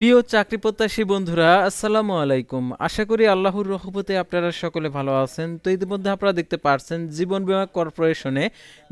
প্রিয় চাকরি প্রত্যাশী বন্ধুরা, আসসালামু আলাইকুম। আশা করি আল্লাহর রহমতে আপনারা সকলে ভালো আছেন। তো ইতিমধ্যে আপনারা দেখতে পারছেন, জীবন বীমা কর্পোরেশনে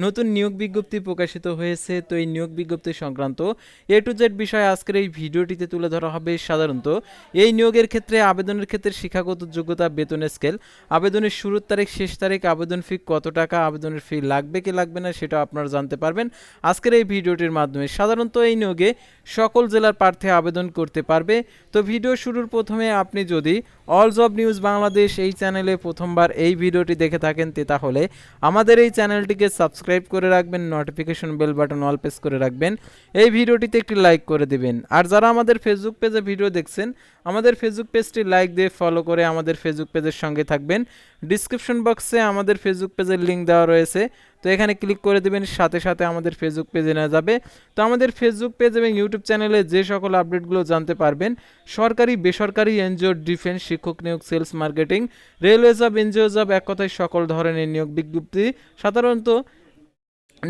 নতুন নিয়োগ বিজ্ঞপ্তি প্রকাশিত হয়েছে। তো এই নিয়োগ বিজ্ঞপ্তি সংক্রান্ত এ টু জেড বিষয়ে আজকের এই ভিডিওটিতে তুলে ধরা হবে সাধারণত এই নিয়োগের ক্ষেত্রে আবেদনের ক্ষেত্রে শিক্ষাগত যোগ্যতা বেতনের স্কেল, আবেদনের শুরুর তারিখ, শেষ তারিখ, আবেদন ফি কত টাকা, আবেদনের ফি লাগবে কি লাগবে না সেটা আপনারা জানতে পারবেন। আজকের এই ভিডিওটির মাধ্যমে সাধারণত এই নিয়োগে সকল জেলার প্রার্থী আবেদন করতে পারবে। তো ভিডিও শুরুর প্রথমে আপনি যদি অল জব নিউজ বাংলাদেশ এই চ্যানেলে প্রথমবার এই ভিডিওটি দেখে থাকেন, তে তাহলে আমাদের এই চ্যানেলটিকে সাবস্ক্রাইব করে রাখবেন notification bell button all press করে রাখবেন। এই ভিডিওটিতে একটি লাইক করে দেবেন। আর যারা আমাদের ফেসবুক পেজে ভিডিও দেখছেন, আমাদের ফেসবুক পেজটি লাইক দিয়ে ফলো করে আমাদের ফেসবুক পেজের সঙ্গে থাকবেন। ডিসক্রিপশন বক্সে আমাদের ফেসবুক পেজের লিঙ্ক দেওয়া রয়েছে। তো এখানে ক্লিক করে দেবেন, সাথে সাথে আমাদের ফেসবুক পেজে নেওয়া যাবে। তো আমাদের ফেসবুক পেজ এবং ইউটিউব চ্যানেলে যে সকল আপডেটগুলো জানতে পারবেন, সরকারি, বেসরকারি এনজিও ডিফেন্স শিক্ষক নিয়োগ sales marketing railway job NGO job এক কথায় সকল ধরনের নিয়োগ বিজ্ঞপ্তি। সাধারণত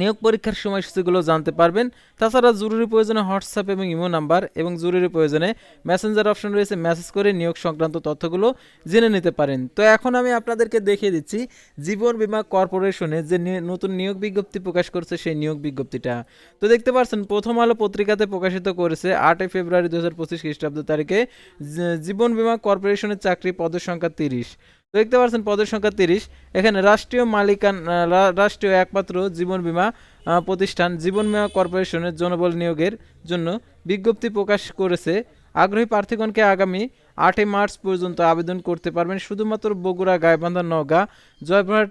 নিয়োগ পরীক্ষার সময়সূচিগুলো জানতে পারবেন। তাছাড়া জরুরি প্রয়োজনে হোয়াটসঅ্যাপ এবং ইমো নাম্বার এবং জরুরি প্রয়োজনে মেসেঞ্জার অপশন রয়েছে মেসেজ করে নিয়োগ সংক্রান্ত তথ্যগুলো জেনে নিতে পারেন। তো এখন আমি আপনাদেরকে দেখিয়ে দিচ্ছি জীবন বীমা কর্পোরেশনে যে নতুন নিয়োগ বিজ্ঞপ্তি প্রকাশ করছে সেই নিয়োগ বিজ্ঞপ্তিটা। তো দেখতে পাচ্ছেন, প্রথম আলো পত্রিকাতে প্রকাশিত করেছে আটই ফেব্রুয়ারি দু হাজার পঁচিশ খ্রিস্টাব্দ তারিখে জীবন বীমা কর্পোরেশনের চাকরি পদের সংখ্যা তিরিশ। দেখতে পাচ্ছেন পদের সংখ্যা তিরিশ। এখানে রাষ্ট্রীয় মালিকান রাষ্ট্রীয় একমাত্র জীবন বীমা প্রতিষ্ঠান জীবন বীমা কর্পোরেশনের জনবল নিয়োগের জন্য বিজ্ঞপ্তি প্রকাশ করেছে। আগ্রহী প্রার্থীগণকে আগামী আটই মার্চ পর্যন্ত আবেদন করতে পারবেন শুধুমাত্র বগুড়া, গাইবান্ধা, নওগাঁ, জয়পুরহাট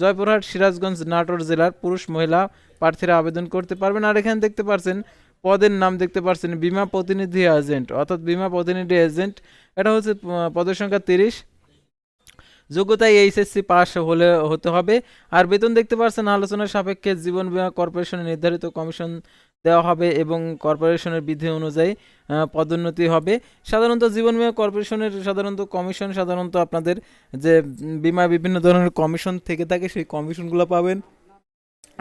জয়পুরহাট, সিরাজগঞ্জ, নাটোর জেলার পুরুষ মহিলা প্রার্থীরা আবেদন করতে পারবেন। আর এখানে দেখতে পাচ্ছেন পদের নাম দেখতে পাচ্ছেন বিমা প্রতিনিধি এজেন্ট অর্থাৎ বিমা প্রতিনিধি এজেন্ট এটা হচ্ছে পদের সংখ্যা তিরিশ। যোগ্যতায় এইচএসসি পাস হলে হতে হবে। আর বেতন দেখতে পাচ্ছেন আলোচনার সাপেক্ষে জীবন বীমা কর্পোরেশনের নির্ধারিত কমিশন দেওয়া হবে এবং কর্পোরেশনের বিধি অনুযায়ী পদোন্নতি হবে। সাধারণত জীবন বিমা কর্পোরেশনের সাধারণত কমিশন সাধারণত আপনাদের যে বিমা বিভিন্ন ধরনের কমিশন থেকে থাকে, সেই কমিশনগুলো পাবেন।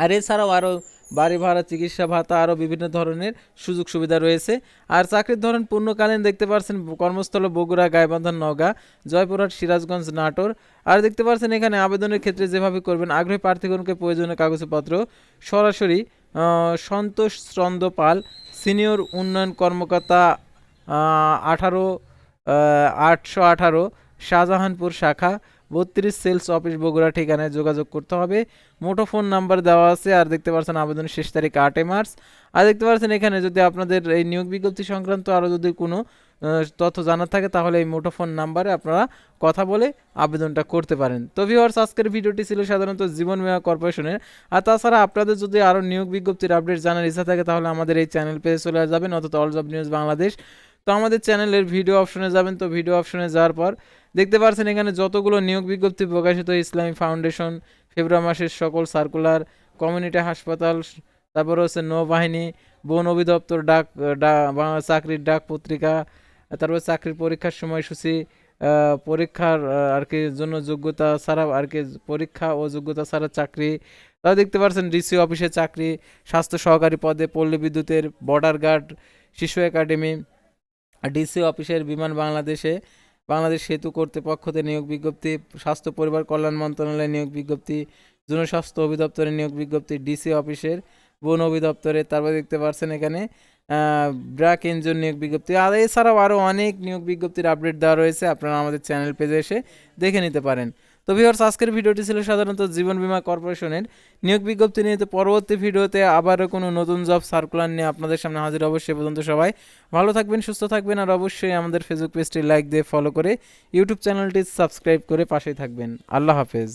আর এছাড়াও আরও বাড়ি ভাড়া, চিকিৎসা ভাতা আরও বিভিন্ন ধরনের সুযোগ সুবিধা রয়েছে। আর চাকরির ধরন পূর্ণকালীন দেখতে পাচ্ছেন কর্মস্থল বগুড়া, গাইবান্ধা, নওগাঁ, জয়পুরহাট, সিরাজগঞ্জ, নাটোর। আর দেখতে পাচ্ছেন এখানে আবেদনের ক্ষেত্রে যেভাবে করবেন, আগ্রহী প্রার্থীগণকে প্রয়োজনীয় কাগজপত্র, সরাসরি সন্তোষ চন্দ্র পাল, সিনিয়র উন্নয়ন কর্মকর্তা আঠারো আটশো আঠারো, শাহজাহানপুর শাখা বত্রিশ সেলস অফিস বগুড়া ঠিকানায় যোগাযোগ করতে হবে। মুঠোফোন নাম্বার দেওয়া আছে, আর দেখতে পাচ্ছেন আবেদনের শেষ তারিখ আটই মার্চ। আর দেখতে পাচ্ছেন এখানে যদি আপনাদের এই নিয়োগ বিজ্ঞপ্তি সংক্রান্ত আরও যদি কোনো তথ্য জানার থাকে, তাহলে এই মুঠোফোন নাম্বারে আপনারা কথা বলে আবেদনটা করতে পারেন। তো ভিউয়ার্স আজকের ভিডিওটি ছিল সাধারণত জীবন বীমা কর্পোরেশনের। আর তাছাড়া আপনাদের যদি আরও নিয়োগ বিজ্ঞপ্তির আপডেট জানার ইচ্ছা থাকে, তাহলে আমাদের এই চ্যানেল পেজে চলে যাবেন অথবা অল জব নিউজ বাংলাদেশ। তো আমাদের চ্যানেলের ভিডিও অপশনে যাবেন। তো ভিডিও অপশনে যাওয়ার পর দেখতে পাচ্ছেন এখানে যতগুলো নিয়োগ বিজ্ঞপ্তি প্রকাশিত, ইসলামী ফাউন্ডেশন, ফেব্রুয়ারি মাসের সকল সার্কুলার, কমিউনিটি হাসপাতাল, তারপর হচ্ছে নৌবাহিনী, বন অভিদপ্তর ডাক চাকরির ডাক পত্রিকা, তারপর চাকরির পরীক্ষার সময়সূচি পরীক্ষার আর কি জন্য যোগ্যতা ছাড়া, আর কি পরীক্ষা ও যোগ্যতা ছাড়া চাকরি। তাও দেখতে পাচ্ছেন ডিসি অফিসে চাকরি, স্বাস্থ্য সহকারী পদে পল্লী বিদ্যুতের বর্ডার গার্ড, শিশু একাডেমি ডিসি অফিসের বিমান বাংলাদেশে, বাংলাদেশ সেতু কর্তৃপক্ষতে নিয়োগ বিজ্ঞপ্তি, স্বাস্থ্য পরিবার কল্যাণ মন্ত্রণালয়ের নিয়োগ বিজ্ঞপ্তি জনস্বাস্থ্য অধিদপ্তরের নিয়োগ বিজ্ঞপ্তি ডিসি অফিসের বন অধিদপ্তরে, তারপর দেখতে পাচ্ছেন এখানে ব্র্যাক ইঞ্জিন নিয়োগ বিজ্ঞপ্তি। আর এছাড়াও আরও অনেক নিয়োগ বিজ্ঞপ্তির আপডেট দেওয়া রয়েছে, আপনারা আমাদের চ্যানেল পেজে এসে দেখে নিতে পারেন। তো ভিউয়ার্স আজকের ভিডিওটি ছিল সাধারণত জীবন বীমা কর্পোরেশনের। নিয়োগ বিজ্ঞপ্তি নিয়ে তো পরবর্তী ভিডিওতে আবারও কোনো নতুন জব সার্কুলার নিয়ে আপনাদের সামনে হাজির অবশ্যই পর্যন্ত সবাই ভালো থাকবেন, সুস্থ থাকবেন আর অবশ্যই আমাদের ফেসবুক পেজটি লাইক দিয়ে ফলো করে ইউটিউব চ্যানেলটি সাবস্ক্রাইব করে পাশেই থাকবেন। আল্লাহ হাফেজ।